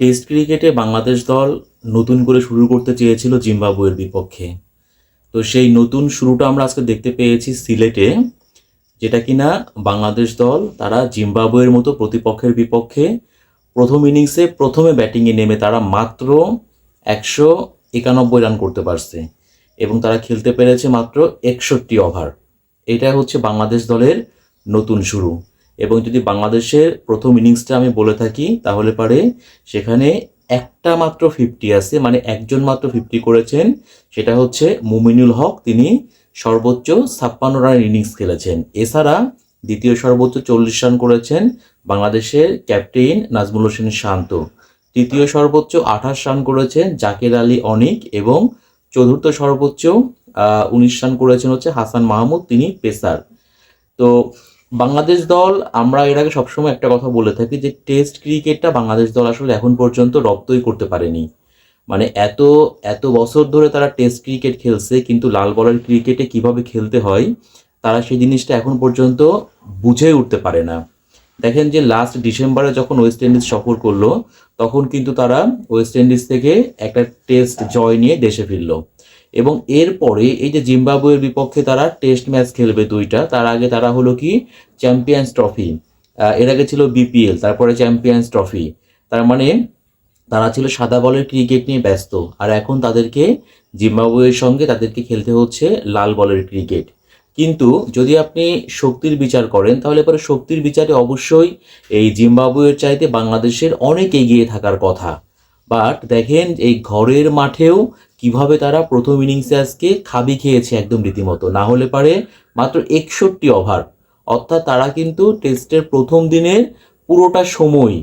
Test ক্রিকেটে বাংলাদেশ দল নতুন করে শুরু করতে চেয়েছিল জিম্বাবুয়ের বিপক্ষে। তো সেই নতুন শুরুটা আমরা আজকে দেখতে পেয়েছি সিলেটে, যেটা কিনা বাংলাদেশ দল তারা জিম্বাবুয়ের মতো প্রতিপক্ষের বিপক্ষে প্রথম ইনিংসে প্রথমে ব্যাটিংয়ে নেমে তারা মাত্র একশো একানব্বই রান করতে পারছে এবং তারা খেলতে পেরেছে মাত্র একষট্টি ওভার। এটা হচ্ছে বাংলাদেশ দলের নতুন শুরু। এবং যদি বাংলাদেশের প্রথম ইনিংসটা আমি বলে থাকি, তাহলে পারে সেখানে একটা মাত্র ফিফটি আছে মানে একজন মাত্র ফিফটি করেছেন। সেটা হচ্ছে মুমিনুল হক, তিনি সর্বোচ্চ ছাপ্পান্ন রানের ইনিংস খেলেছেন। এছাড়া দ্বিতীয় সর্বোচ্চ চল্লিশ রান করেছেন বাংলাদেশের ক্যাপ্টেন নাজমুল হোসেন শান্ত। তৃতীয় সর্বোচ্চ আঠাশ রান করেছেন জাকের আলী অনিক এবং চতুর্থ সর্বোচ্চ উনিশ রান করেছেন হচ্ছে হাসান মাহমুদ, তিনি পেসার। তো বাংলাদেশ দল, আমরা এর আগে সবসময় একটা কথা বলে থাকি যে টেস্ট ক্রিকেটটা বাংলাদেশ দল আসলে এখন পর্যন্ত রপ্তই করতে পারেনি। মানে এত এত বছর ধরে তারা টেস্ট ক্রিকেট খেলছে, কিন্তু লাল বলের ক্রিকেটে কীভাবে খেলতে হয়, তারা সেই জিনিসটা এখন পর্যন্ত বুঝে উঠতে পারে না। দেখেন যে লাস্ট ডিসেম্বরে যখন ওয়েস্ট ইন্ডিজ সফর করল, তখন কিন্তু তারা ওয়েস্ট ইন্ডিজ থেকে একটা টেস্ট জয় নিয়ে দেশে ফিরলো। এবং এরপরে এই যে জিম্বাবুয়ের বিপক্ষে তারা টেস্ট ম্যাচ খেলবে দুইটা, তার আগে তারা হলো কি? Champions trophy. এর আগে ছিল বিপিএল, তারপরে চ্যাম্পিয়ন্স ট্রফি। তার মানে তারা ছিল সাদা বলের ক্রিকেট নিয়ে ব্যস্ত। আর এখন তাদেরকে জিম্বাবুয়ের সঙ্গে তাদেরকে খেলতে হচ্ছে লাল বলের ক্রিকেট। কিন্তু যদি আপনি শক্তির বিচার করেন, তাহলে পরে শক্তির বিচারে অবশ্যই এই জিম্বাবুয়ের চাইতে বাংলাদেশের অনেক এগিয়ে থাকার কথা। বাট দেখেন, এই ঘরের মাঠেও কীভাবে তারা প্রথম ইনিংসে আজকে খাবি খেয়েছে একদম রীতিমতো। না হলে পারে মাত্র একষট্টি ওভার অর্থাৎ তারা কিন্তু টেস্টের প্রথম দিনের পুরোটা সময়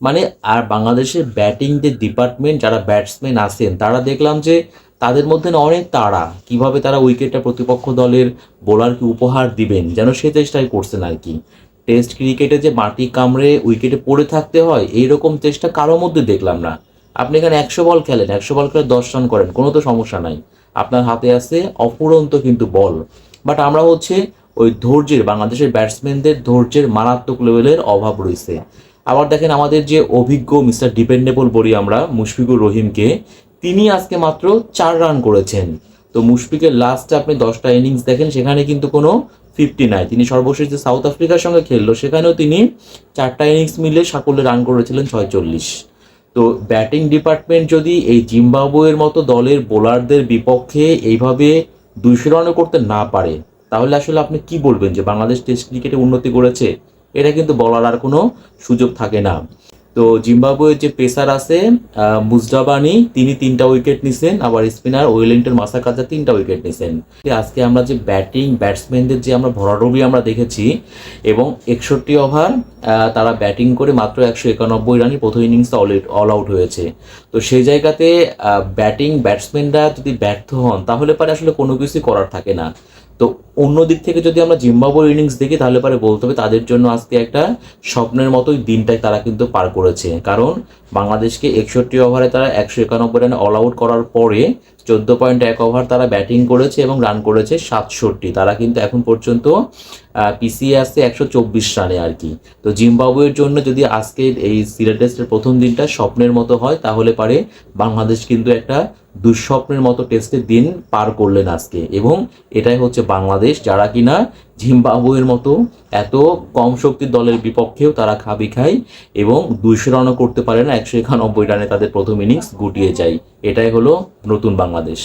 মানে আর বাংলাদেশের ব্যাটিং যে ডিপার্টমেন্ট যারা ব্যাটসম্যান আছেন, তারা দেখলাম যে তাদের মধ্যে অনেক তাড়া। কীভাবে তারা উইকেটটা প্রতিপক্ষ দলের বোলারকে উপহার দিবেন, যেন সে চেষ্টাই করছেন আর কি টেস্ট ক্রিকেটে যে মাটি কামড়ে উইকেটে পড়ে থাকতে হয়, এইরকম চেষ্টা কারোর মধ্যে দেখলাম না। আপনি এখানে একশো বল খেলেন, একশো বল খেলে দশ রান করেন, কোনো তো সমস্যা নাই। আপনার হাতে আছে অফুরন্ত কিন্তু বল। বাট আমরা হচ্ছে ওই ধৈর্যের, বাংলাদেশের ব্যাটসম্যানদের ধৈর্যের মারাত্মক লেভেলের অভাব রয়েছে। আবার দেখেন আমাদের যে অভিজ্ঞ মিস্টার ডিপেন্ডেবল বলি আমরা, মুশফিকুর রহিমকে, তিনি আজকে মাত্র চার রান করেছেন। তো মুশফিকের লাস্টে আপনি দশটা ইনিংস দেখেন, সেখানে কিন্তু কোনো ফিফটি নাই। তিনি সর্বশেষ যে সাউথ আফ্রিকার সঙ্গে খেললো, সেখানেও তিনি চারটা ইনিংস মিলে সাকল্যে রান করেছিলেন ছয়চল্লিশ। তো ব্যাটিং ডিপার্টমেন্ট যদি এই জিম্বাবুয়ের মতো দলের বোলারদের বিপক্ষে এইভাবে দুইশো রানও করতে না পারে, তাহলে আসলে আপনি কি বলবেন যে বাংলাদেশ টেস্ট ক্রিকেটে উন্নতি করেছে? এটা কিন্তু বলার আর কোনো সুযোগ থাকে না। তো জিম্বাবুয়ের যে পেসার আছে মুজডাবানি তিনি তিনটা উইকেট নিছেন, আবার স্পিনার ওয়েলিংটন মাসাকাজা তিনটা উইকেট নিছেন। আজকে আমরা যে ব্যাটিং ব্যাটসম্যানদের যে আমরা ভরাডবি আমরা দেখেছি, এবং একষট্টি ওভার তারা ব্যাটিং করে মাত্র একশো একানব্বই রানই প্রথম ইনিংসটা অল অল আউট হয়েছে। তো সেই জায়গাতে ব্যাটিং ব্যাটসম্যানরা যদি ব্যর্থ হন, তাহলে পরে আসলে কোনো কিছুই করার থাকে না। তো অন্য দিক থেকে যদি আমরা জিম্বাবুয়ের ইনিংস দেখি, তাহলে পরে বলতে হবে তাদের জন্য আজকে একটা স্বপ্নের মতোই দিনটাই তারা কিন্তু পার করেছে। কারণ বাংলাদেশকে একষট্টি ওভারে তারা একশো একানব্বই রানে অল আউট করার পরে চোদ্দ পয়েন্ট এক ওভার তারা ব্যাটিং করেছে এবং রান করেছে সাতষট্টি। তারা কিন্তু এখন পর্যন্ত পিছিয়ে আসছে একশো চব্বিশ রানে আর কি। তো জিম্বাবুয়ের জন্য যদি আজকের এই সিলেট টেস্টের প্রথম দিনটা স্বপ্নের মতো হয়, তাহলে পারে বাংলাদেশ কিন্তু একটা দুঃস্বপ্নের মতো টেস্টের দিন পার করলেন আজকে। এবং এটাই হচ্ছে বাংলাদেশ, যারা কিনা জিম্বাবুয়ের মতো এত কম শক্তির দলের বিপক্ষেও তারা খাবি খায় এবং দুইশো রানও করতে পারে না, একশো একানব্বই রানে তাদের প্রথম ইনিংস গুটিয়ে যায়। এটাই হলো নতুন বাংলাদেশ।